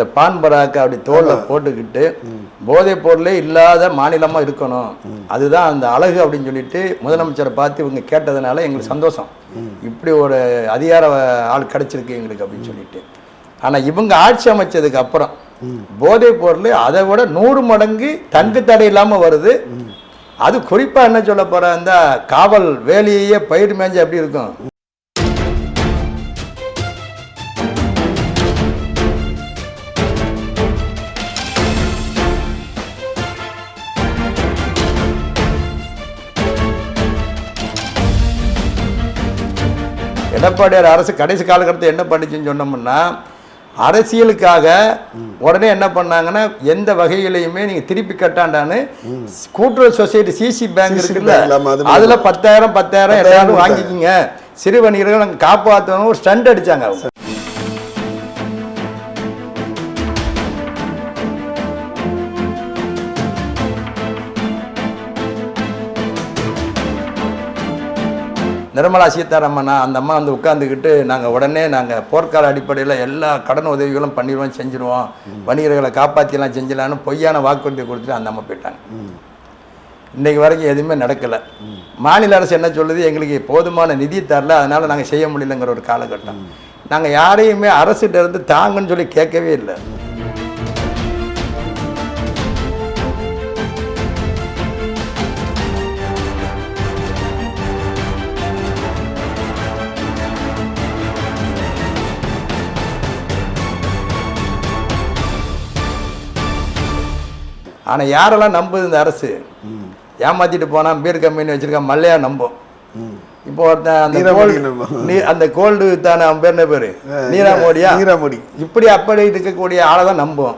இந்த பான் பராக்கு அப்படி தோலில் போட்டுக்கிட்டு போதைப் பொருளே இல்லாத மாநிலமாக இருக்கணும். அதுதான் அந்த அழகு அப்படின்னு சொல்லிட்டு முதலமைச்சரை பார்த்து இவங்க கேட்டதுனால எங்களுக்கு சந்தோஷம். இப்படி ஒரு அதிகார ஆள் கிடைச்சிருக்கு எங்களுக்கு அப்படின்னு சொல்லிட்டு. ஆனால் இவங்க ஆட்சி அமைச்சதுக்கு அப்புறம் போதைப் பொருள் அதை விட நூறு மடங்கு தங்கு தடை இல்லாமல் வருது. அது குறிப்பாக என்ன சொல்ல போகிறா இந்த காவல் வேலையே பயிர் மேஞ்சு எப்படி இருக்கும்? எடப்பாடியார் அரசு கடைசி காலகட்டத்தில் என்ன பண்ணுச்சுன்னு சொன்னோம்னா அரசியலுக்காக உடனே என்ன பண்ணாங்கன்னா எந்த வகையிலையுமே நீங்க திருப்பி கட்டாண்டான்னு கூட்டுறவு சொசைட்டி சிசி பேங்க் இருக்குல்ல அதுல பத்தாயிரம் பத்தாயிரம் எல்லாரும் வாங்கிக்கிங்க. சிறு வணிகர்கள் நாங்க காப்பாற்றணும் ஒரு ஸ்டண்ட் அடிச்சாங்க அவங்க. நிர்மலா சீதாராமனா அந்த அம்மா வந்து உட்காந்துக்கிட்டு நாங்கள் உடனே நாங்கள் போர்க்கால அடிப்படையில் எல்லா கடன் உதவிகளும் பண்ணிடுவோம் செஞ்சுருவோம். வணிகர்களை காப்பாற்றிலாம் செஞ்சலான்னு பொய்யான வாக்குறுதி கொடுத்துட்டு அந்த அம்மா போயிட்டாங்க. இன்னைக்கு வரைக்கும் எதுவுமே நடக்கலை. மாநில அரசு என்ன சொல்லுது? எங்களுக்கு போதுமான நிதி தரல அதனால நாங்கள் செய்ய முடியலங்கிற ஒரு காலகட்டம். நாங்கள் யாரையுமே அரசிட்ட இருந்து தாங்கன்னு சொல்லி கேட்கவே இல்லை. ஆனால் யாரெல்லாம் நம்புது இந்த அரசு? ஏமாத்திட்டு போனா பீர் கம்பெனி வச்சிருக்கான் மல்லையா நம்பும் இப்போ ஒருத்தன் அந்த கோல்டு அந்த கோல்டு தானே பேர் பேரு? நீரவ் மோடியா? நீரவ் மோடி. இப்படி அப்படி இருக்கக்கூடிய ஆளை தான் நம்பும்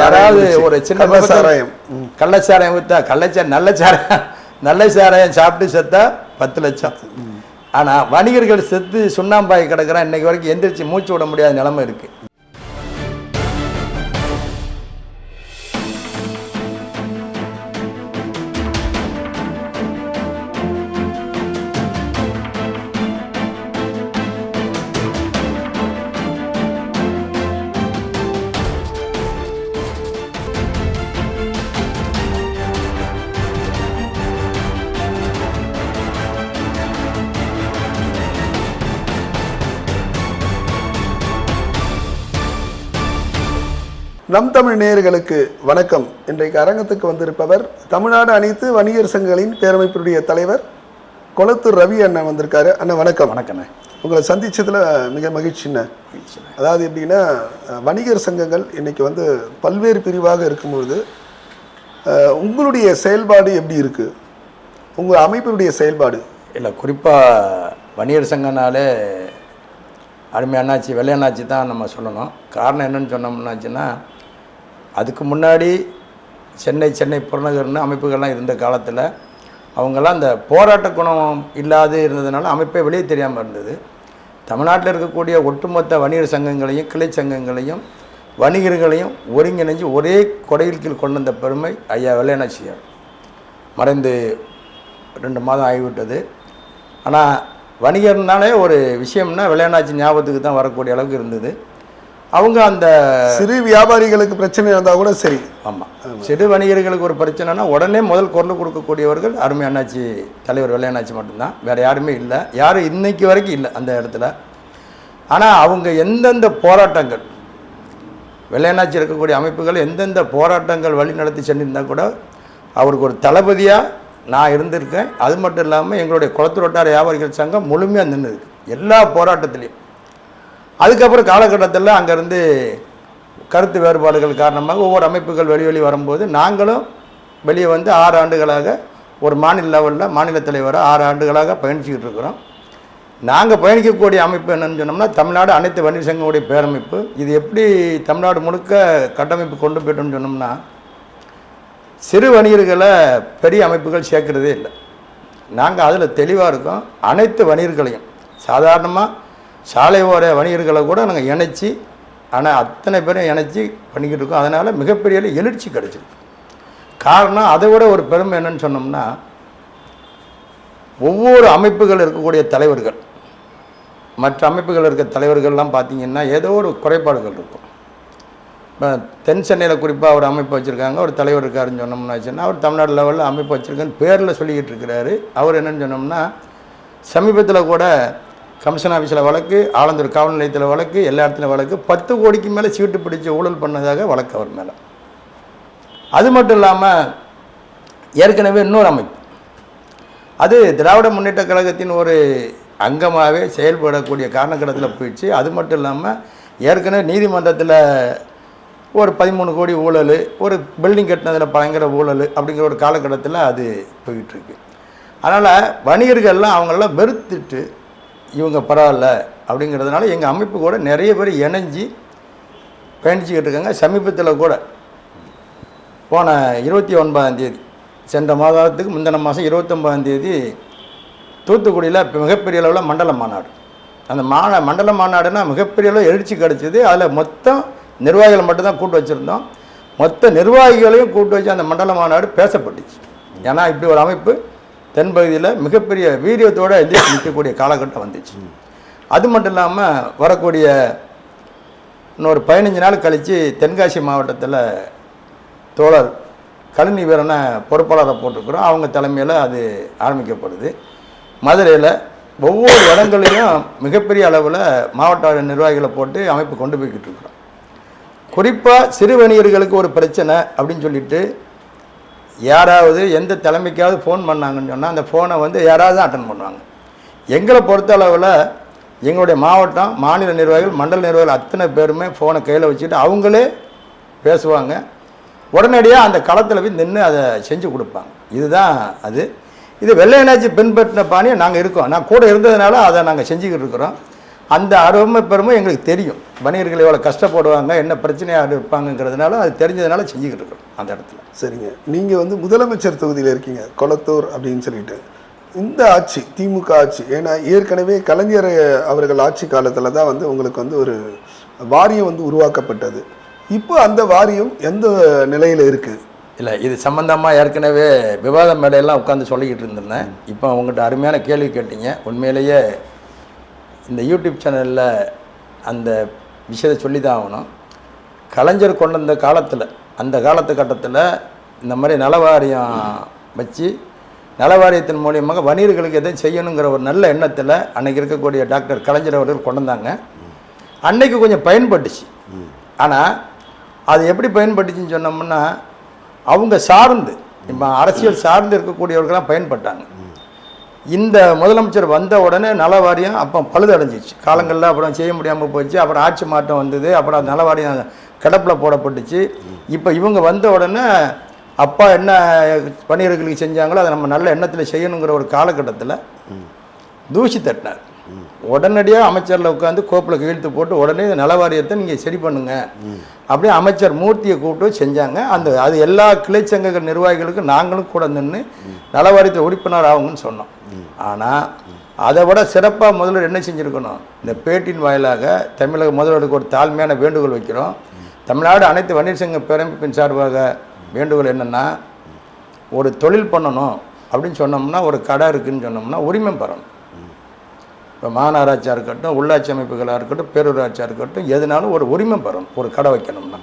யாராவது ஒரு சின்ன சாராயம். கள்ளச்சாராயம் வித்தா கள்ளச்சாரம் நல்ல சாராயம் நல்ல சாராயம் சாப்பிட்டு செத்தா பத்து லட்சம். ஆனா வணிகர்கள் செத்து சுண்ணாம்பாய் கிடக்குறான் இன்னைக்கு வரைக்கும் எந்திரிச்சு மூச்சு விட முடியாத நிலைமை இருக்கு. நம் தமிழ் நேயர்களுக்கு வணக்கம். இன்றைக்கு அரங்கத்துக்கு வந்திருப்பவர் தமிழ்நாடு அனைத்து வணிகர் சங்கங்களின் பேரமைப்பினுடைய தலைவர் கொளத்தூர் ரவி அண்ணன் வந்திருக்காரு. அண்ணன் வணக்கம். வணக்கண்ணே உங்களை சந்திச்சதுல மிக மகிழ்ச்சிண்ணே. அதாவது எப்படின்னா வணிகர் சங்கங்கள் இன்னைக்கு வந்து பல்வேறு பிரிவாக இருக்கும்பொழுது உங்களுடைய செயல்பாடு எப்படி இருக்கு? உங்க அமைப்பினுடைய செயல்பாடு? இல்லை குறிப்பாக வணிகர் சங்கனாலே அருமை அண்ணாச்சி வெள்ளை அண்ணாச்சி தான் நம்ம சொல்லணும். காரணம் என்னன்னு சொன்னோம்னாச்சுன்னா அதுக்கு முன்னாடி சென்னை சென்னை புறநகர்னு அமைப்புகள்லாம் இருந்த காலத்தில் அவங்கெல்லாம் அந்த போராட்ட குணம் இல்லாது இருந்ததுனால அமைப்பே வெளியே தெரியாமல் இருந்தது. தமிழ்நாட்டில் இருக்கக்கூடிய ஒட்டுமொத்த வணிகர் சங்கங்களையும் கிளை சங்கங்களையும் வணிகர்களையும் ஒருங்கிணைஞ்சு ஒரே கொடையில் கீழ் கொண்டு வந்த பெருமை ஐயா வெள்ளையனாச்சியார் மறைந்து ரெண்டு மாதம் ஆகிவிட்டது. ஆனால் வணிகர்னாலே ஒரு விஷயம்னா விளையாடாச்சி ஞாபகத்துக்கு தான் வரக்கூடிய அளவுக்கு இருந்தது. அவங்க அந்த சிறு வியாபாரிகளுக்கு பிரச்சனை இருந்தா கூட சரி. ஆமாம் சிறு வணிகர்களுக்கு ஒரு பிரச்சனைனா உடனே முதல் குரல் கொடுக்கக்கூடியவர்கள் அருமை அண்ணாச்சி தலைவர் வெள்ளையண்ணாச்சி மட்டும்தான். வேறு யாருமே இல்லை. யாரும் இன்னைக்கு வரைக்கும் இல்லை அந்த இடத்துல. ஆனால் அவங்க எந்தெந்த போராட்டங்கள் வெள்ளையண்ணாச்சி இருக்கக்கூடிய அமைப்புகள் எந்தெந்த போராட்டங்கள் வழி நடத்தி சென்றிருந்தா கூட அவருக்கு ஒரு தளபதியாக நான் இருந்திருக்கேன். அது மட்டும் இல்லாமல் எங்களுடைய குளத்தூர் வட்டார வியாபாரிகள் சங்கம் முழுமையாக நின்றுருக்கு எல்லா போராட்டத்திலையும். அதுக்கப்புறம் காலகட்டத்தில் அங்கேருந்து கருத்து வேறுபாடுகள் காரணமாக ஒவ்வொரு அமைப்புகள் வெளி வெளி வரும்போது நாங்களும் வெளியே வந்து ஆறு ஆண்டுகளாக ஒரு மாநில லெவலில் மாநில தலைவராக ஆறு ஆண்டுகளாக பயணிச்சுக்கிட்டு இருக்கிறோம். நாங்கள் பயணிக்கக்கூடிய அமைப்பு என்னென்னு சொன்னோம்னா தமிழ்நாடு அனைத்து வணிக சங்கங்களுடைய பேரமைப்பு. இது எப்படி தமிழ்நாடு முழுக்க கட்டமைப்பு கொண்டு போயிட்டோம்னு சொன்னோம்னா சிறு வணிகர்களை பெரிய அமைப்புகள் சேர்க்கிறதே இல்லை. நாங்கள் அதில் தெளிவாக இருக்கோம். அனைத்து வணிகர்களையும் சாதாரணமாக சாலை ஓர வணிகர்களை கூட நாங்கள் இணைச்சி ஆனால் அத்தனை பேரும் இணைச்சி பண்ணிக்கிட்டு இருக்கோம். அதனால் மிகப்பெரிய எழுச்சி கிடச்சிருக்கு. காரணம் அதை விட ஒரு பெருமை என்னன்னு சொன்னோம்னா ஒவ்வொரு அமைப்புகள் இருக்கக்கூடிய தலைவர்கள் மற்ற அமைப்புகள் இருக்க தலைவர்கள்லாம் பார்த்தீங்கன்னா ஏதோ ஒரு குறைபாடுகள் இருக்கும். இப்போ தென் சென்னையில் குறிப்பாக ஒரு அமைப்பு வச்சுருக்காங்க. ஒரு தலைவர் இருக்காருன்னு சொன்னோம்னா வச்சுன்னா அவர் தமிழ்நாடு லெவலில் அமைப்பு வச்சுருக்கேன்னு பேரில் சொல்லிக்கிட்டு இருக்கிறாரு. அவர் என்னன்னு சொன்னோம்னா சமீபத்தில் கூட கமிஷன் ஆஃபீஸில் வழக்கு ஆலந்தூர் காவல் நிலையத்தில் வழக்கு எல்லா இடத்துலையும் வழக்கு. பத்து கோடிக்கு மேலே சீட்டு பிடிச்சி ஊழல் பண்ணதாக வழக்கு அவர் மேலே. அது மட்டும் இல்லாமல் ஏற்கனவே இன்னொரு அமைப்பு. அது திராவிட முன்னேற்ற கழகத்தின் ஒரு அங்கமாகவே செயல்படக்கூடிய காரணக்கடத்தில் போயிடுச்சு. அது மட்டும் இல்லாமல் ஏற்கனவே நீதிமன்றத்தில் ஒரு பதிமூணு கோடி ஊழல் ஒரு பில்டிங் கட்டினதில் பயங்கர ஊழல் அப்படிங்கிற ஒரு காலகட்டத்தில் அது போயிட்டுருக்கு. அதனால் வணிகர்கள்லாம் அவங்களெல்லாம் வெறுத்துட்டு இவங்க பரவாயில்ல அப்படிங்கிறதுனால எங்கள் அமைப்பு கூட நிறைய பேர் இணைஞ்சி பயணிச்சுக்கிட்டு இருக்காங்க சமீபத்தில் கூட போன இருபத்தி ஒன்பதாம் தேதி சென்ற மாதத்துக்கு முந்தின மாதம் இருபத்தொம்பதாம் தேதி தூத்துக்குடியில் இப்போ மிகப்பெரிய அளவில் மண்டல மாநாடு. அந்த மாநா மண்டல மாநாடுனா மிகப்பெரிய அளவு எழுச்சி கிடச்சிது. அதில் மொத்தம் நிர்வாகிகளை மட்டும்தான் கூட்டு வச்சுருந்தோம். மொத்த நிர்வாகிகளையும் கூட்டு வச்சு அந்த மண்டல மாநாடு பேசப்பட்டுச்சு. ஏன்னா இப்படி ஒரு அமைப்பு தென்பகுதியில் மிகப்பெரிய வீரியத்தோடு எந்திரிச்சு நிற்கக்கூடிய காலகட்டம் வந்துச்சு. அது மட்டும் இல்லாமல் வரக்கூடிய இன்னொரு பதினஞ்சு நாள் கழித்து தென்காசி மாவட்டத்தில் தோழர் கழனி வீரனை பொறுப்பாளரை போட்டிருக்கிறோம். அவங்க தலைமையில் அது ஆரம்பிக்கப்படுது. மதுரையில் ஒவ்வொரு இடங்களையும் மிகப்பெரிய அளவில் மாவட்ட நிர்வாகிகளை போட்டு அமைப்பு கொண்டு போய்கிட்டு இருக்கிறோம். குறிப்பாக சிறு வணிகர்களுக்கு ஒரு பிரச்சனை அப்படின்னு சொல்லிட்டு யாராவது எந்த தலைமைக்காவது ஃபோன் பண்ணாங்கன்னு சொன்னால் அந்த ஃபோனை வந்து யாராவது தான் அட்டன் பண்ணுவாங்க. எங்களை பொறுத்த அளவில் எங்களுடைய மாவட்டம் மாநில நிர்வாகிகள் மண்டல நிர்வாகிகள் அத்தனை பேருமே ஃபோனை கையில் வச்சுட்டு அவங்களே பேசுவாங்க. உடனடியாக அந்த களத்தில் போய் நின்று அதை செஞ்சு கொடுப்பாங்க. இதுதான் அது. இது வெள்ளையனாச்சி பின்பற்றின பாணியை நாங்கள் இருக்கோம். நான் கூட இருந்ததுனால அதை நாங்கள் செஞ்சுக்கிட்டு இருக்கிறோம். அந்த அருமை பெருமை எங்களுக்கு தெரியும். வணிகர்கள் எவ்வளோ கஷ்டப்படுவாங்க என்ன பிரச்சனையாக இருப்பாங்கங்கிறதுனால அது தெரிஞ்சதுனால செஞ்சுக்கிட்டு இருக்கிறோம் அந்த இடத்துல. சரிங்க. நீங்கள் வந்து முதலமைச்சர் தொகுதியில் இருக்கீங்க கொளத்தூர் அப்படின்னு சொல்லிட்டு. இந்த ஆட்சி திமுக ஆட்சி ஏன்னா ஏற்கனவே கலைஞர் அவர்கள் ஆட்சி காலத்தில் தான் வந்து உங்களுக்கு வந்து ஒரு வாரியம் வந்து உருவாக்கப்பட்டது. இப்போ அந்த வாரியம் எந்த நிலையில் இருக்குது இல்லை இது சம்மந்தமாக ஏற்கனவே விவாத மேடையெல்லாம் உட்காந்து சொல்லிக்கிட்டு இருந்திருந்தேன். இப்போ உங்கள்கிட்ட அருமையான கேள்வி கேட்டீங்க. உண்மையிலேயே இந்த யூடியூப் சேனலில் அந்த விஷயத்தை சொல்லி தான் ஆகணும். கலைஞர் கொண்டு வந்த காலத்தில் அந்த காலத்து கட்டத்தில் இந்த மாதிரி நலவாரியம் வச்சு நலவாரியத்தின் மூலியமாக வணிகர்களுக்கு எதையும் செய்யணுங்கிற ஒரு நல்ல எண்ணத்தில் அன்றைக்கி இருக்கக்கூடிய டாக்டர் கலைஞர் அவர்கள் கொண்டு வந்தாங்க. அன்னைக்கு கொஞ்சம் பயன்பட்டுச்சு. ஆனால் அது எப்படி பயன்பட்டுச்சுன்னு சொன்னோம்னா அவங்க சார்ந்து இப்போ அரசியல் சார்ந்து இருக்கக்கூடியவர்களாம் பயன்பட்டாங்க. இந்த முதலமைச்சர் வந்த உடனே நல வாரியம் அப்போ பழுதடைஞ்சிச்சு. காலங்களில் அப்புறம் செய்ய முடியாமல் போச்சு. அப்புறம் ஆட்சி மாற்றம் வந்தது. அப்புறம் நல வாரியம் கிடப்பில் போடப்பட்டுச்சு. இப்போ இவங்க வந்த உடனே அப்பா என்ன பணியர்களுக்கு செஞ்சாங்களோ அதை நம்ம நல்ல எண்ணத்தில் செய்யணுங்கிற ஒரு காலகட்டத்தில் தூசி தட்டினார். உடனடியாக அமைச்சரில் உட்காந்து கோப்பில் கையெழுத்து போட்டு உடனே இந்த நல வாரியத்தை நீங்கள் சரி பண்ணுங்க. அப்படியே அமைச்சர் மூர்த்தியை கூப்பிட்டு செஞ்சாங்க. அந்த அது எல்லா கிளைச்சங்கங்கள் நிர்வாகிகளுக்கும் நாங்களும் கூட நின்று நல வாரியத்தை உறுப்பினர் ஆகுங்கன்னு சொன்னோம். ஆனால் அதை விட சிறப்பாக முதல்வர் என்ன செஞ்சுருக்கணும்? இந்த பேட்டின் வாயிலாக தமிழக முதல்வருக்கு ஒரு தாழ்மையான வேண்டுகோள் வைக்கிறோம். தமிழ்நாடு அனைத்து வன்னியர் சங்க பேரமைப்பின் சார்பாக வேண்டுகோள் என்னென்னா ஒரு தொழில் பண்ணணும் அப்படின்னு சொன்னோம்னா ஒரு கடை இருக்குதுன்னு சொன்னோம்னா உரிமை பெறணும். இப்போ மாநகராட்சியாக இருக்கட்டும் உள்ளாட்சி அமைப்புகளாக இருக்கட்டும் பேரூராட்சியாக இருக்கட்டும் எதுனாலும் ஒரு உரிமை பெறணும் ஒரு கடை வைக்கணும்னா.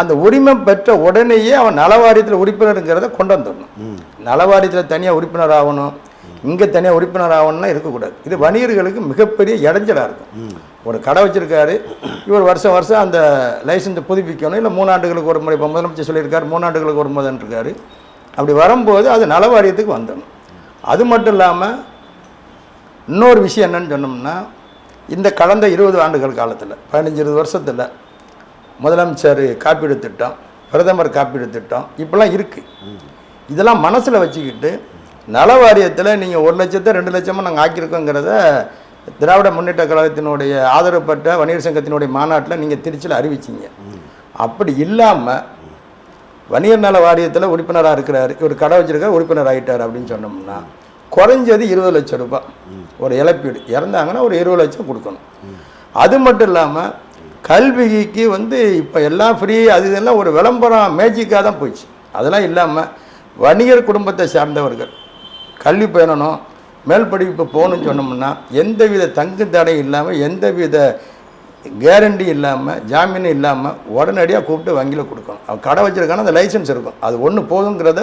அந்த உரிமை பெற்ற உடனேயே அவன் நலவாரியத்தில் உறுப்பினருங்கிறத கொண்டு வந்துடணும். நலவாரியத்தில் தனியாக உறுப்பினர் ஆகணும். இங்கே தனியாக உறுப்பினர் ஆகணும்னா இருக்கக்கூடாது. இது வணிகர்களுக்கு மிகப்பெரிய இடைஞ்சலாக இருக்கும். ஒரு கடை வச்சிருக்காரு இவர் வருஷம் வருஷம் அந்த லைசன்ஸை புதுப்பிக்கணும். இல்லை மூணாண்டுகளுக்கு ஒரு முறை இப்போ முதலமைச்சர் சொல்லியிருக்காரு மூணாண்டுகளுக்கு ஒரு முறைன்னு இருக்காரு அப்படி வரும்போது அது நலவாரியத்துக்கு வந்துடணும். அது மட்டும் இல்லாமல் இன்னொரு விஷயம் என்னன்னு சொன்னோம்னா இந்த கடந்த இருபது ஆண்டுகள் காலத்தில் பதினஞ்சு இருபது வருஷத்தில் முதலமைச்சர் காப்பீடு திட்டம் பிரதமர் காப்பீடு திட்டம் இப்படிலாம் இருக்குது இதெல்லாம் மனசில் வச்சுக்கிட்டு நல வாரியத்தில் நீங்கள் ஒரு லட்சத்தை ரெண்டு லட்சமாக நாங்கள் ஆக்கியிருக்கோங்கிறத திராவிட முன்னேற்ற கழகத்தினுடைய ஆதரவு பெற்ற வணிகர் சங்கத்தினுடைய மாநாட்டில் நீங்கள் திருச்சியில் அறிவிச்சிங்க. அப்படி இல்லாமல் வணிகர் நல வாரியத்தில் உறுப்பினராக இருக்கிறார் இவர் கடை வச்சிருக்காரு உறுப்பினர் ஆகிட்டார் அப்படின்னு சொன்னோம்னா குறைஞ்சது இருபது லட்சம் ரூபாய். ஒரு இழப்பீடு. இறந்தாங்கன்னா ஒரு இருபது லட்சம் கொடுக்கணும். அது மட்டும் இல்லாமல் கல்விக்கு வந்து இப்போ எல்லாம் ஃப்ரீ அது இதெல்லாம் ஒரு விளம்பரம் மேஜிக்காக தான் போச்சு அதெல்லாம் இல்லாமல் வணிகர் குடும்பத்தை சார்ந்தவர்கள் கல்வி பெறணும் மேல் படிப்பு போகணும்னு சொன்னோம்னா எந்தவித தங்கு தடை இல்லாமல் எந்தவித கேரண்டி இல்லாமல் ஜாமீன் இல்லாமல் உடனடியாக கூப்பிட்டு வங்கியில் கொடுக்கணும். அவன் கடை வச்சிருக்கான அந்த லைசன்ஸ் இருக்கும். அது ஒன்று போதுங்கிறத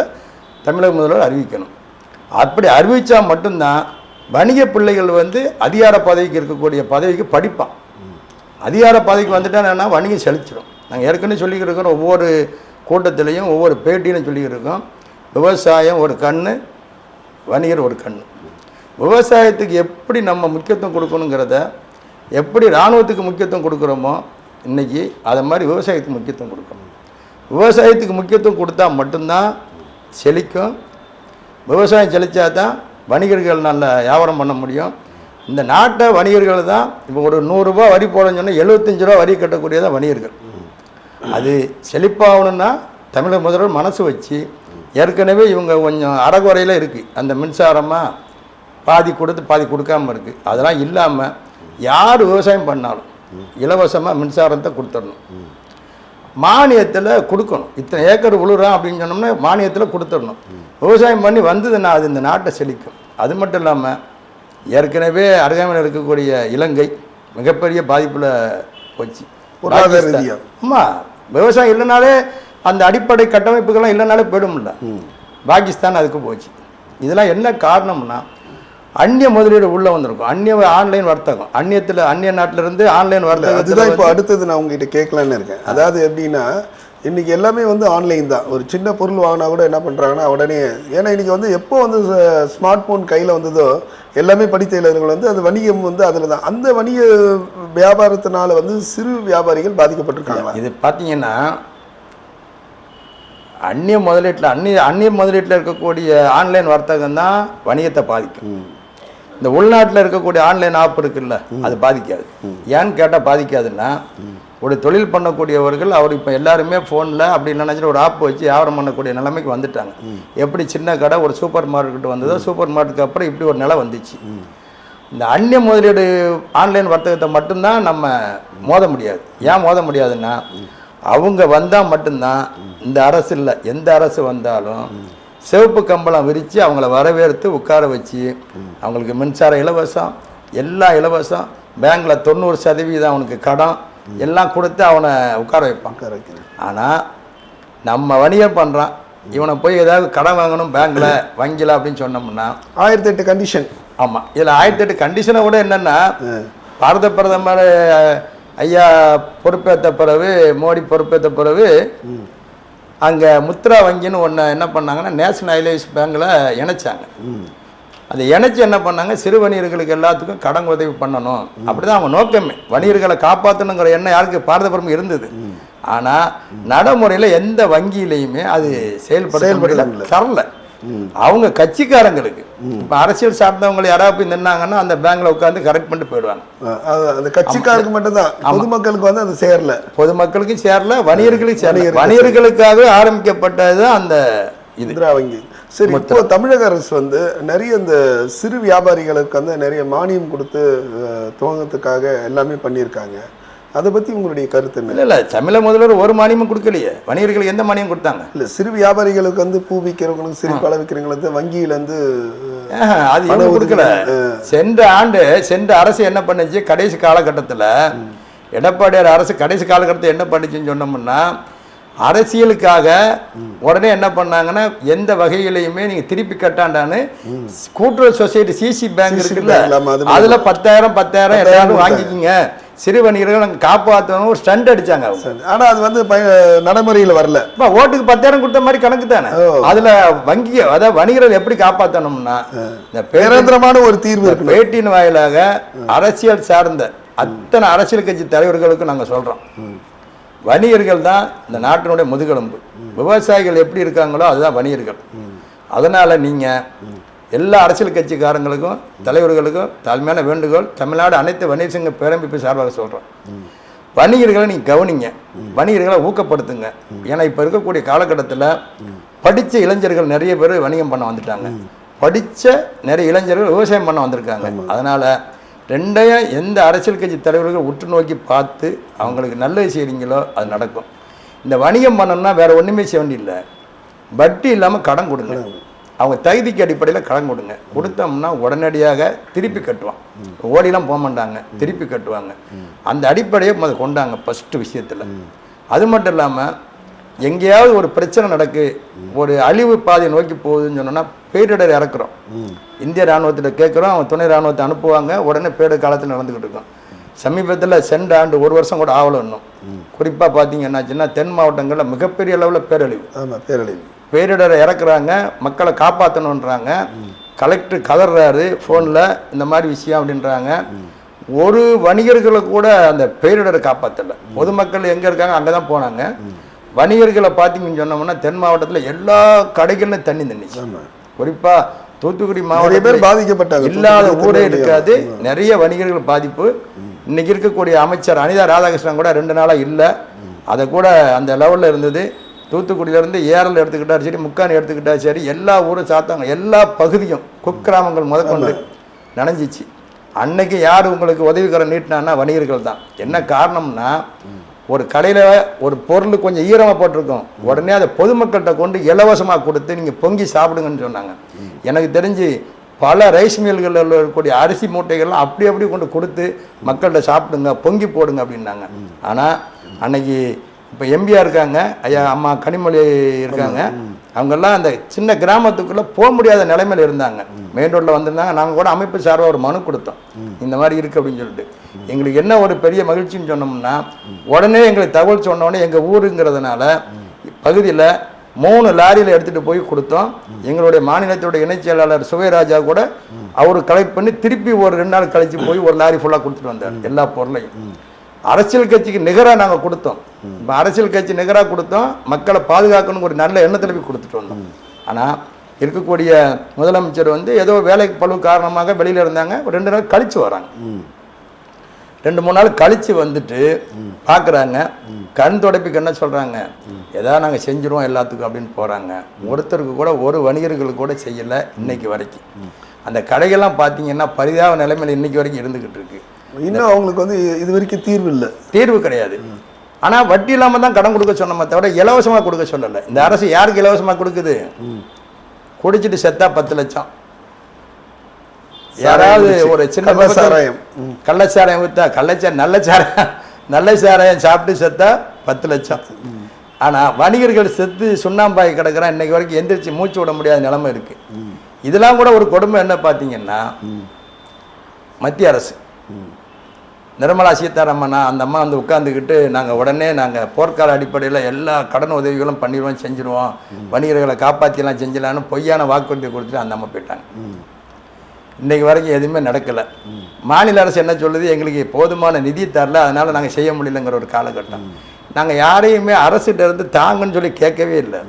தமிழக முதல்வர் அறிவிக்கணும். அப்படி அறிவித்தா மட்டும்தான் வணிக பிள்ளைகள் வந்து அதிகார பதவிக்கு இருக்கக்கூடிய பதவிக்கு படிப்பான். அதிகார பதவிக்கு வந்துட்டா என்னன்னா வணிகம் செழிச்சிடும் நாங்கள் ஏற்கனவே சொல்லிக்கிட்டு ஒவ்வொரு கூட்டத்திலையும் ஒவ்வொரு பேட்டியிலும் சொல்லிக்கிட்டு இருக்கோம் விவசாயம் ஒரு கண் வணிகர் ஒரு கண் விவசாயத்துக்கு எப்படி நம்ம முக்கியத்துவம் கொடுக்கணுங்கிறத எப்படி இராணுவத்துக்கு முக்கியத்துவம் கொடுக்குறோமோ இன்றைக்கி அதை மாதிரி விவசாயத்துக்கு முக்கியத்துவம் கொடுக்கணும். விவசாயத்துக்கு முக்கியத்துவம் கொடுத்தா மட்டும்தான் செழிக்கும் விவசாயம் செழிச்சா தான் வணிகர்கள் நல்ல வியாபாரம் பண்ண முடியும். இந்த நாட்டை வணிகர்கள் தான் இப்போ ஒரு நூறுரூபா வரி போடணும்னு சொன்னால் எழுபத்தஞ்சு ரூபா வரி கட்டக்கூடியதான் வணிகர்கள். அது செழிப்பாகணும்னா தமிழக முதல்வர் மனசு வச்சு ஏற்கனவே இவங்க கொஞ்சம் அறகுறையில் இருக்குது அந்த மின்சாரமாக பாதி கொடுத்து பாதி கொடுக்காம இருக்குது அதெல்லாம் இல்லாமல் யார் விவசாயம் பண்ணாலும் இலவசமாக மின்சாரத்தை கொடுத்துடணும். மானியத்தில் கொடுக்கணும். இத்தனை ஏக்கர் உழுறான் அப்படின்னு சொன்னோம்னா மானியத்தில் கொடுத்துடணும். விவசாயம் பண்ணி வந்ததுன்னா அது இந்த நாட்டை செழிக்கும். அது மட்டும் இல்லாமல் ஏற்கனவே அருகாமையில் இருக்கக்கூடிய இலங்கை மிகப்பெரிய பாதிப்பில் போச்சு. பொருளாதார பாகிஸ்தான். ரீதியா. ஆமா. விவசாயம் இல்லைனாலே அந்த அடிப்படை கட்டமைப்புகள்லாம் இல்லைனாலே போயிடும்ல. பாகிஸ்தான் அதுக்கு போச்சு. இதெல்லாம் என்ன காரணம்னா அந்நிய முதலீடு உள்ள வந்திருக்கும். அந்நிய ஆன்லைன் வர்த்தகம். அந்நியத்தில் அந்நிய நாட்டுல இருந்து ஆன்லைன் அதுதான் வர்த்தகத்தில் இப்போ அடுத்தது நான் உங்ககிட்ட கேட்கலான்னு இருக்கேன். அதாவது எப்படின்னா இன்னைக்கு எல்லாமே வந்து ஆன்லைன் தான். ஒரு சின்ன பொருள் வாங்கினா கூட என்ன பண்ணுறாங்கன்னா உடனே ஏன்னா இன்னைக்கு வந்து எப்போ வந்து ஸ்மார்ட் ஃபோன் கையில் வந்ததோ எல்லாமே படித்த இளைஞர்கள் வந்து அது வணிகம் வந்து அதில் தான். அந்த வணிக வியாபாரத்தினால வந்து சிறு வியாபாரிகள் பாதிக்கப்பட்டிருக்காங்களா? இது பார்த்தீங்கன்னா அந்நிய முதலீட்டில் அந்நிய அந்நிய முதலீட்டில் இருக்கக்கூடிய ஆன்லைன் வர்த்தகம் தான் வணிகத்தை பாதிக்கும். இந்த உள்நாட்டில் இருக்கக்கூடிய ஆன்லைன் ஆப் இருக்குல்ல அது பாதிக்காது. ஏன்னு கேட்டால் பாதிக்காதுன்னா ஒரு தொழில் பண்ணக்கூடியவர்கள் அவர் இப்போ எல்லாருமே ஃபோனில் அப்படி நினைச்சிட்டு ஒரு ஆப் வச்சு வியாபாரம் பண்ணக்கூடிய நிலைமைக்கு வந்துட்டாங்க. எப்படி சின்ன கடை ஒரு சூப்பர் மார்க்கெட் வந்ததோ சூப்பர் மார்க்கெட்டுக்கு அப்புறம் இப்படி ஒரு நிலை வந்துச்சு. இந்த அந்நிய முதலீடு ஆன்லைன் வர்த்தகத்தை மட்டும்தான் நம்ம மோத முடியாது. ஏன் மோத முடியாதுன்னா அவங்க வந்தால் மட்டும்தான் இந்த அரசு இல்லை எந்த அரசு வந்தாலும் சிவப்பு கம்பளம் விரித்து அவங்கள வரவேற்று உட்கார வச்சு அவங்களுக்கு மின்சாரம் இலவசம் எல்லாம் இலவசம் பேங்க்கில் தொண்ணூறு சதவீதம் அவனுக்கு கடன் எல்லாம் கொடுத்து அவனை உட்கார வைப்பான். ஆனால் நம்ம வணிகம் பண்ணுறான் இவனை போய் ஏதாவது கடன் வாங்கணும் பேங்க்கில் வங்கியில் அப்படின்னு சொன்னோம்னா ஆயிரத்தி எட்டு கண்டிஷன் ஆமாம் இதில் ஆயிரத்தி எட்டு கண்டிஷனை விட என்னென்னா பாரத பிரதமர் ஐயா பொறுப்பேற்ற பிறகு மோடி பொறுப்பேற்ற பிறகு அங்கே முத்ரா வங்கின்னு ஒன்று என்ன பண்ணாங்கன்னா நேஷனலைஸ் பேங்க்கில் இணைச்சாங்க. அதை இணைச்சு என்ன பண்ணாங்க சிறு வணிகர்களுக்கு எல்லாத்துக்கும் கடன் உதவி பண்ணணும். அப்படிதான் அவங்க நோக்கமே. வணிகர்களை காப்பாற்றணுங்கிற எண்ணம் யாருக்கு? பாரத இருந்தது. ஆனால் நடைமுறையில் எந்த வங்கியிலையுமே அது செயல்பட. தரல. அவங்க கட்சிக்காரங்களுக்கு. இப்போ அரசியல் சார்ந்தவங்க யாராவது போய் நின்னாங்கன்னா அந்த பேங்க்ல உட்காந்து கரெக்ட் பண்ணிட்டு போயிடுவாங்க. அந்த கட்சிக்காருக்கு மட்டும்தான். பொதுமக்களுக்கு வந்து அது சேரல. பொதுமக்களுக்கும் சேரல வணிகர்களுக்கும் சேரல. வணிகர்களுக்கு வணிகர்களுக்காக ஆரம்பிக்கப்பட்டது அந்த இந்திரா வங்கி. சரி இப்போ தமிழக அரசு வந்து நிறைய இந்த சிறு வியாபாரிகளுக்கு வந்து நிறைய மானியம் கொடுத்து துவங்கத்துக்காக எல்லாமே பண்ணியிருக்காங்க. அதை பத்தி உங்களுடைய கருத்து என்ன? இல்லை இல்லை தமிழக முதல்வர் ஒரு மானியமும் கொடுக்கலையே. வணிகர்களுக்கு எந்த மானியம் கொடுத்தாங்க? இல்ல சிறு வியாபாரிகளுக்கு வந்து பூ விற்கிறவங்களுக்கு சிறு பழ விற்கிறவங்களுக்கு வந்து வங்கியில இருந்து ஆஹா, அது உதவி, கொடுக்கல. சென்ற ஆண்டு சென்ற அரசு என்ன பண்ணுச்சு? கடைசி காலகட்டத்தில் எடப்பாடியார் அரசு கடைசி காலகட்டத்தில் என்ன பண்ணுச்சுன்னு சொன்னோம்னா அரசியலுக்காக உடனே என்ன பண்ணாங்கன்னா எந்த வகையிலையுமே நீங்க திருப்பி கட்டாண்டான்னு கூட்டுறவு சொசைட்டி சிசி பேங்க் இருக்குல்ல அதுல பத்தாயிரம் பத்தாயிரம் எல்லாரும். வாங்கிக்கிங்க. சிறு வணிகர்கள் நாங்கள் காப்பாற்றணும் ஒரு ஸ்டண்ட் அடிச்சாங்க அவங்க. ஆனா அது வந்து நடைமுறையில வரல. அப்பா, ஓட்டுக்கு பத்தாயிரம் கொடுத்த மாதிரி கணக்கு தானே. அதுல வங்கி அதாவது வணிகர்கள் எப்படி காப்பாற்றணும்னா இந்த பேர நிரந்தரமான ஒரு தீர்வு பேட்டியின் வாயிலாக அரசியல் சார்ந்த அத்தனை அரசியல் கட்சி தலைவர்களுக்கும் நாங்கள் சொல்கிறோம் வணிகர்கள் தான் இந்த நாட்டினுடைய முதுகெலும்பு. விவசாயிகள் எப்படி இருக்காங்களோ அதுதான் வணிகர்கள். அதனால் நீங்கள் எல்லா அரசியல் கட்சிக்காரங்களுக்கும் தலைவர்களுக்கும் தாழ்மையான வேண்டுகோள் தமிழ்நாடு அனைத்து வணிகர் சங்க பேரமைப்பு சார்பாக சொல்கிறோம் வணிகர்களை நீங்கள் கவனிங்க. வணிகர்களை ஊக்கப்படுத்துங்க. ஏன்னா இப்போ இருக்கக்கூடிய காலகட்டத்தில் படித்த இளைஞர்கள் நிறைய பேர் வணிகம் பண்ண வந்துட்டாங்க. படித்த நிறைய இளைஞர்கள் விவசாயம் பண்ண வந்திருக்காங்க. அதனால் ரெண்டையும் எந்த அரசியல் கட்சி தலைவர்கள் உற்று நோக்கி பார்த்து அவங்களுக்கு நல்லது செய்கிறீங்களோ அது நடக்கும். இந்த வணிகம் பண்ணணும்னா வேற ஒன்றுமே செய்ய வேண்டியதில்லை. வட்டி இல்லாமல் கடன் கொடுங்க. அவங்க தகுதிக்கு அடிப்படையில் கடன் கொடுங்க. கொடுத்தோம்னா உடனடியாக திருப்பி கட்டுவான். ஓடிலாம் போக மாட்டாங்க. திருப்பி கட்டுவாங்க. அந்த அடிப்படையை முதல்ல கொண்டாங்க ஃபஸ்ட்டு விஷயத்தில். அது மட்டும் இல்லாமல் எங்கேயாவது ஒரு பிரச்சனை நடக்கு ஒரு அழிவு பாதையை நோக்கி போகுதுன்னு சொன்னோன்னா பேரிடர் இறக்குறோம். இந்திய ராணுவத்தில் கேட்குறோம் அவங்க துணை ராணுவத்தை அனுப்புவாங்க உடனே பேரிடர் காலத்தில் நடந்துக்கிட்டு இருக்கோம். சமீபத்தில் சென்ற ஆண்டு ஒரு வருஷம் கூட ஆகலை இன்னும். குறிப்பாக பார்த்தீங்கன்னா தென் மாவட்டங்களில் மிகப்பெரிய அளவில் பேரழிவு. ஆமாம் பேரழிவு. பேரிடரை இறக்குறாங்க மக்களை காப்பாற்றணுன்றாங்க கலெக்டர் கதறாரு ஃபோனில் இந்த மாதிரி விஷயம் அப்படின்றாங்க. ஒரு வணிகர்களை கூட அந்த பேரிடரை காப்பாற்றல பொதுமக்கள் எங்கே இருக்காங்க அங்கே தான் போனாங்க. வணிகர்களை பார்த்தீங்கன்னு சொன்னோம்னா தென் மாவட்டத்தில் எல்லா கடைகளிலும் தண்ணி தண்ணிச்சு குறிப்பாக தூத்துக்குடி பேர் பாதிக்கப்பட்டாங்க. இல்லாத ஊரே. இருக்காது. நிறைய வணிகர்கள் பாதிப்பு. இன்னைக்கு இருக்கக்கூடிய அமைச்சர் அனிதா ராதாகிருஷ்ணன் கூட ரெண்டு நாளாக இல்லை. அதை கூட அந்த லெவலில் இருந்தது. தூத்துக்குடியிலேருந்து ஏரல் எடுத்துக்கிட்டாலும் சரி முக்காணி எடுத்துக்கிட்டாலும் சரி எல்லா ஊரும் சாத்தாங்க எல்லா பகுதியும் குக்கிராமங்கள் முதற்கொண்டு நனைஞ்சிச்சு. அன்னைக்கு யார் உங்களுக்கு உதவிக்கரம் நீட்டினான்னா வணிகர்கள் தான். என்ன காரணம்னா ஒரு கடையில் ஒரு பொருள் கொஞ்சம் ஈரமாக போட்டிருக்கோம். உடனே அதை பொதுமக்கள்கிட்ட கொண்டு இலவசமாக கொடுத்து நீங்கள் பொங்கி சாப்பிடுங்கன்னு சொன்னாங்க. எனக்கு தெரிஞ்சு பல ரைஸ் மில்களில் இருக்கக்கூடிய அரிசி மூட்டைகள்லாம் அப்படி அப்படி கொண்டு கொடுத்து மக்கள்கிட்ட சாப்பிடுங்க பொங்கி போடுங்க அப்படின்னாங்க. ஆனால் அன்னைக்கு இப்போ எம்பியா இருக்காங்க ஐயா அம்மா கனிமொழி இருக்காங்க. அவங்கெல்லாம் அந்த சின்ன கிராமத்துக்குள்ளே போக முடியாத நிலைமையில இருந்தாங்க. மெயின் ரோட்டில் வந்திருந்தாங்க. நாங்கள் கூட அமைப்பு சார்பாக ஒரு மனு கொடுத்தோம். இந்த மாதிரி இருக்குது அப்படின்னு சொல்லிட்டு. எங்களுக்கு என்ன ஒரு பெரிய மகிழ்ச்சின்னு சொன்னோம்னா உடனே எங்களுக்கு தகவல் சொன்ன உடனே எங்கள் ஊருங்கிறதுனால பகுதியில் மூணு லாரியில் எடுத்துகிட்டு போய் கொடுத்தோம். எங்களுடைய மாநிலத்தோட இணைச் செயலாளர் சுவைராஜா கூட அவர் கலெக்ட் பண்ணி திருப்பி ஒரு ரெண்டு நாள் கழிச்சு போய் ஒரு லாரி ஃபுல்லாக கொடுத்துட்டு வந்தார். எல்லா பொருளையும். அரசியல் கட்சிக்கு நிகராக நாங்கள் கொடுத்தோம். இப்போ அரசியல் கட்சி நிகராக கொடுத்தோம். மக்களை பாதுகாக்கணும் ஒரு நல்ல எண்ணத்தில் போய் கொடுத்துட்டு வந்தோம். ஆனால் இருக்கக்கூடிய முதலமைச்சர் வந்து ஏதோ வேலைக்கு பழு காரணமாக வெளியில் இருந்தாங்க. ஒரு ரெண்டு நாள் கழிச்சு வராங்க. ரெண்டு மூணு நாள் கழிச்சு வந்துட்டு பார்க்குறாங்க கண் தொடப்பிக்கு என்ன சொல்கிறாங்க ஏதாவது நாங்கள் செஞ்சுருவோம் எல்லாத்துக்கும் அப்படின்னு போகிறாங்க ஒருத்தருக்கு கூட ஒரு வணிகர்களுக்கு கூட செய்யலை இன்னைக்கு வரைக்கும். அந்த கடைகள்லாம் பார்த்தீங்கன்னா பரிதாப நிலைமையில் இன்னைக்கு வரைக்கும் இருந்துக்கிட்டு இருக்குது இன்னும் அவங்களுக்கு வந்து இது வரைக்கும் தீர்வு இல்லை. தீர்வு கிடையாது. ஆனால் வட்டி இல்லாமல் தான் கடன் கொடுக்க சொன்னோமே தவிர இலவசமாக கொடுக்க சொல்லலை. இந்த அரசு யாருக்கு இலவசமாக கொடுக்குது? குடிச்சிட்டு செத்தா பத்து லட்சம். யாராவது ஒரு சின்ன சாராயம். கள்ளச்சாராயம் வித்தா கள்ளச்சாரம் நல்ல சாராயம் நல்ல சாராயம் சாப்பிட்டு செத்தா பத்து லட்சம். ஆனா வணிகர்கள் செத்து சுண்ணாம்பாய் கிடக்குறான் இன்னைக்கு வரைக்கும் எந்திரிச்சு மூச்சு விட முடியாத நிலைமை இருக்கு. இதெல்லாம் கூட ஒரு கொடுமை என்ன பார்த்தீங்கன்னா மத்திய அரசு. நிர்மலா சீதாராமனா அந்த அம்மா வந்து உட்காந்துக்கிட்டு நாங்கள் உடனே நாங்கள் போர்க்கால அடிப்படையில் எல்லா கடன் உதவிகளும் பண்ணிடுவோம் செஞ்சுருவோம். வணிகர்களை காப்பாற்றிலாம் செஞ்சலான்னு பொய்யான வாக்குறுதி கொடுத்துட்டு அந்த அம்மா போயிட்டாங்க. இன்னைக்கு வரைக்கும் எதுவுமே நடக்கலை. மாநில அரசு என்ன சொல்லுது? எங்களுக்கு போதுமான நிதி தரல அதனால நாங்கள் செய்ய முடியலங்கிற ஒரு காலகட்டம். நாங்கள் யாரையுமே அரசுகிட்ட இருந்து தாங்கன்னு சொல்லி கேட்கவே இல்லை.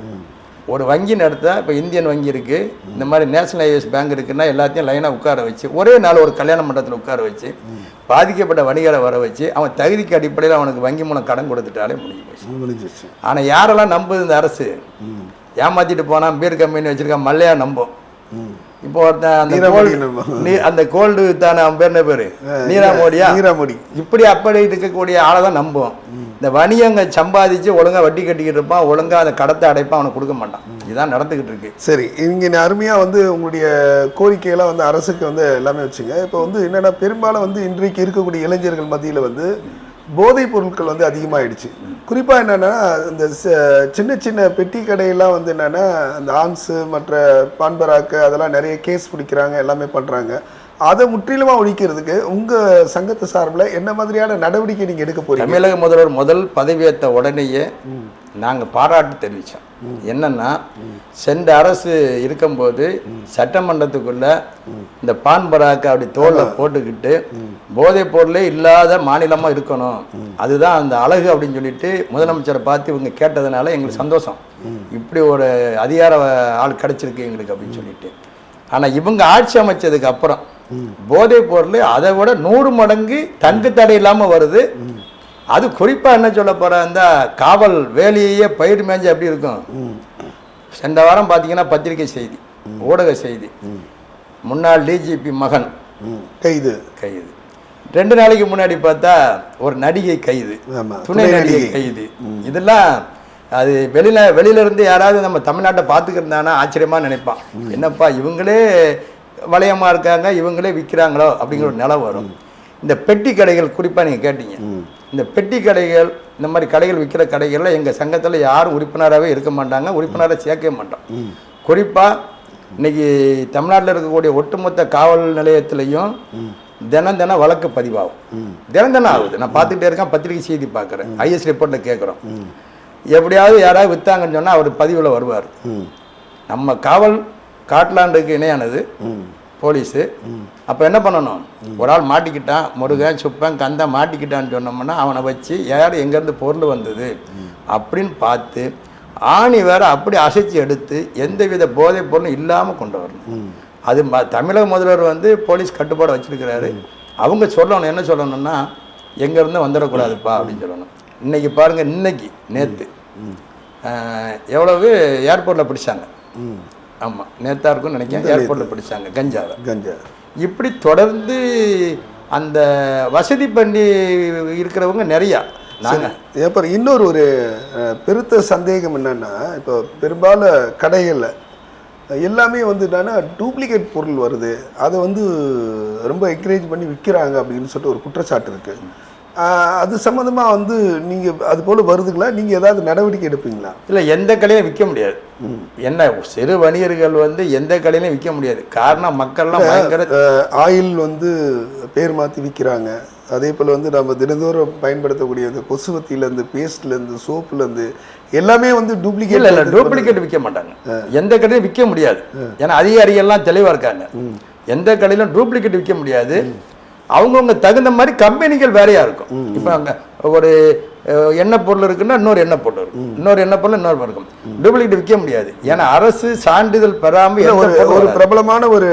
ஒரு வங்கி நடத்த இப்போ இந்தியன் வங்கி இருக்குது இந்த மாதிரி நேஷனல் ஹைவேஸ் பேங்க் இருக்குன்னா எல்லாத்தையும் லைனாக உட்கார வச்சு ஒரே நாள் ஒரு கல்யாண மண்டபத்தில் உட்கார வச்சு பாதிக்கப்பட்ட வணிகரை வர வச்சு அவன் தகுதிக்கு அடிப்படையில் அவனுக்கு வங்கி மூலம் கடன் கொடுத்துட்டாலே முடிஞ்சு முடிஞ்சிச்சு ஆனால் யாரெல்லாம் நம்புது இந்த அரசு? ஏமாத்திட்டு போனால் பீர் கம்பெனி வச்சிருக்கான் மல்லையா நம்பும். இப்போ ஒருத்தன் அந்த கோல்டு அந்த கோல்டு தானே அவன் பேர் என்ன பேரு? நீரா மோடியா? நீராமோடி இப்படி அப்படி இருக்கக்கூடிய ஆளை தான் நம்புவோம். இந்த வணிகங்க சம்பாதிச்சு ஒழுங்கா வட்டி கட்டிக்கிட்டு இருப்பான் ஒழுங்கா அந்த கடத்தை அடைப்பான் அவனுக்கு கொடுக்க மாட்டான். இதுதான் நடந்துகிட்டு இருக்கு. சரி இங்கே அருமையாக வந்து உங்களுடைய கோரிக்கையெல்லாம் வந்து அரசுக்கு வந்து எல்லாமே வச்சுங்க. இப்போ வந்து என்னென்னா பெரும்பாலும் வந்து இன்றைக்கு இருக்கக்கூடிய இளைஞர்கள் மத்தியில் வந்து போதைப் பொருட்கள் வந்து அதிகமாகிடுச்சு குறிப்பாக என்னென்னா இந்த ச- சின்ன சின்ன பெட்டி கடையெல்லாம் வந்து என்னென்னா அந்த ஆன்ஸு மற்ற பான்பராக்கு அதெல்லாம் நிறைய கேஸ் பிடிக்கிறாங்க எல்லாமே பண்ணுறாங்க அதை முற்றிலுமாக ஒழிக்கிறதுக்கு உங்கள் சங்கத்து சார்பில் என்ன மாதிரியான நடவடிக்கை நீங்கள் எடுக்க போறீங்க? தமிழக முதல்வர் முதல் பதவியேற்ற உடனேயே நாங்கள் பாராட்டு தெரிவித்தோம் என்னன்னா சென்ற அரசு இருக்கும்போது சட்டமன்றத்துக்குள்ள இந்த பான் பராக்கு அப்படி தோல்ல போட்டுக்கிட்டு போதைப் பொருளே இல்லாத மாநிலமா இருக்கணும். அதுதான் அந்த அழகு அப்படின்னு சொல்லிட்டு முதலமைச்சரை பார்த்து இவங்க கேட்டதுனால எங்களுக்கு சந்தோஷம். இப்படி ஒரு அதிகார ஆள் கிடைச்சிருக்கு எங்களுக்கு அப்படின்னு சொல்லிட்டு. ஆனா இவங்க ஆட்சி அமைச்சதுக்கு அப்புறம் போதைப் பொருள் அதை விட நூறு மடங்கு தங்கு தடை இல்லாம வருது. அது குறிப்பா என்ன சொல்ல அந்த காவல் வேலையே பயிர் மேஞ்சு எப்படி இருக்கும்? சென்ற வாரம் பார்த்தீங்கன்னா பத்திரிகை செய்தி ஊடக செய்தி. முன்னாள் டிஜிபி மகன் கைது. கைது. ரெண்டு நாளைக்கு முன்னாடி பார்த்தா ஒரு நடிகை கைது. துணை நடிகை கைது. இதெல்லாம் அது வெளியில வெளியில இருந்து யாராவது நம்ம தமிழ்நாட்டை பார்த்துக்கிருந்தானா ஆச்சரியமா நினைப்பான். என்னப்பா இவங்களே வளையமா இருக்காங்க இவங்களே விற்கிறாங்களோ அப்படிங்கிற ஒரு நிலை வரும். இந்த பெட்டி கடைகள் குறிப்பா நீங்க கேட்டீங்க. இந்த பெட்டி கடைகள் இந்த மாதிரி கடைகள் விற்கிற கடைகள்ல எங்க சங்கத்துல யாரும் உறுப்பினராகவே இருக்க மாட்டாங்க உறுப்பினரை சேர்க்கவே மாட்டோம். குறிப்பா இன்னைக்கு தமிழ்நாட்டில் இருக்கக்கூடிய ஒட்டுமொத்த காவல் நிலையத்திலையும் தினம் தினம் வழக்கு பதிவாகும். தினம் தினம் ஆகுது. நான் பார்த்துக்கிட்டே இருக்கேன் பத்திரிகை செய்தி பார்க்குறேன். ஐஎஸ் ரிப்போர்ட்டில் கேட்குறோம் எப்படியாவது யாராவது வித்தாங்கன்னு சொன்னால் அவர் பதிவில் வருவார். நம்ம காவல் காட்லாண்டுக்கு இணையானது. போலீஸு. அப்போ என்ன பண்ணணும்? ஒரு ஆள் மாட்டிக்கிட்டான் முருகன் சுப்பன் கந்தன் மாட்டிக்கிட்டான்னு சொன்னோம்னா அவனை வச்சு யார் எங்கேருந்து பொருள் வந்தது? அப்படின்னு பார்த்து ஆணி வேற அப்படி அசைச்சு எடுத்து எந்தவித போதைப் பொருளும் இல்லாமல் கொண்டு வரணும். அது ம- தமிழக முதல்வர் வந்து போலீஸ் கட்டுப்பாடு வச்சிருக்கிறாரு. அவங்க சொல்லணும் என்ன சொல்லணும்னா எங்கேருந்து வந்துடக்கூடாதுப்பா அப்படின்னு சொல்லணும். இன்னைக்கு பாருங்க இன்னைக்கு நேற்று எவ்வளவு ஏர்போர்ட்டில் பிடிச்சாங்க. ஆமாம் நேத்தா இருக்கும்னு நினைக்கிறேன் ஏர்போர்ட்டில் பிடிச்சாங்க கஞ்சாவை கஞ்சா. இப்படி தொடர்ந்து அந்த வசதி பண்ணி இருக்கிறவங்க நிறையா. நாங்கள் அப்புறம் இன்னொரு ஒரு பெருத்த சந்தேகம் என்னன்னா இப்போ பெரும்பாலும் கடைகளில் எல்லாமே வந்து என்னன்னா டூப்ளிகேட் பொருள் வருது. அதை வந்து ரொம்ப என்கரேஜ் பண்ணி விற்கிறாங்க அப்படின்னு சொல்லிட்டு ஒரு குற்றச்சாட்டு இருக்கு. அஹ், அது சம்மந்தமா வந்து நீங்க அது போல வருதுங்களா? நீங்க ஏதாவது நடவடிக்கை எடுப்பீங்களா? இல்லை எந்த கடையிலும் விற்க முடியாது. என்ன சிறு வணிகர்கள் வந்து எந்த கடையிலும் விற்க முடியாது. காரணம் மக்கள்லாம் பயங்கர ஆயில் வந்து பேர் மாற்றி விற்கிறாங்க அதே போல் வந்து நம்ம தினந்தோறும் பயன்படுத்தக்கூடிய இந்த கொசுவத்திலேருந்து பேஸ்ட்லேருந்து சோப்புலேருந்து எல்லாமே வந்து டூப்ளிகேட் இல்ல டூப்ளிகேட் விற்க மாட்டாங்க. எந்த கடையிலும் விற்க முடியாது. ஏன்னா அதிகாரிகள்லாம் தெளிவா இருக்காங்க. எந்த கடையிலும் டூப்ளிகேட் விற்க முடியாது. அவங்கவுங்க தகுந்த மாதிரி கம்பெனிகள் வேறையா இருக்கும். இப்போ அங்க ஒரு எண்ணெய் பொருள் இருக்குன்னா இன்னொரு எண்ணெய் பொருள் இருக்கும். இன்னொரு எண்ணெய் பொருள் இன்னொரு இருக்கும். டூப்ளிகேட் விற்க முடியாது. ஏன்னா அரசு சான்றிதழ் பெறாம எந்த ஒரு. பிரபலமான ஒரு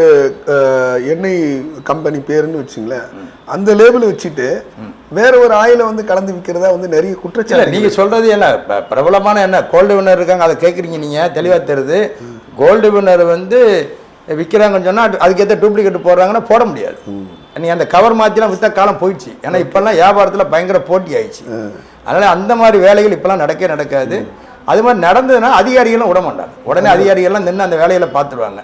எண்ணெய் கம்பெனி பேருன்னு வச்சுங்களேன். அந்த லேபிள் வச்சுட்டு வேற ஒரு ஆயிலை வந்து கலந்து விற்கிறதா வந்து நிறைய குற்றச்சாட்டு நீங்க சொல்றது என்ன? பிரபலமான என்ன? கோல்டு வின்னர் இருக்காங்க அதை கேட்குறீங்க நீங்க தெளிவா தெரியுது. கோல்டு வின்னர் வந்து விற்கிறாங்கன்னு சொன்னா அது- அதுக்கேற்ற டூப்ளிகேட் போடுறாங்கன்னா போட முடியாது. நீ அந்த கவர் மாத்திலாம் வித்த காலம் போயிடுச்சு. ஏன்னா இப்பெல்லாம் வியாபாரத்துல பயங்கர போட்டி ஆயிடுச்சு அதனால அந்த மாதிரி வேலைகள் இப்பெல்லாம் நடக்கவே நடக்காது. அது மாதிரி நடந்ததுன்னா அதிகாரிகளும் விட மாட்டாங்க. உடனே அதிகாரிகள்லாம் நின்று அந்த வேலைகளை பார்த்துருவாங்க.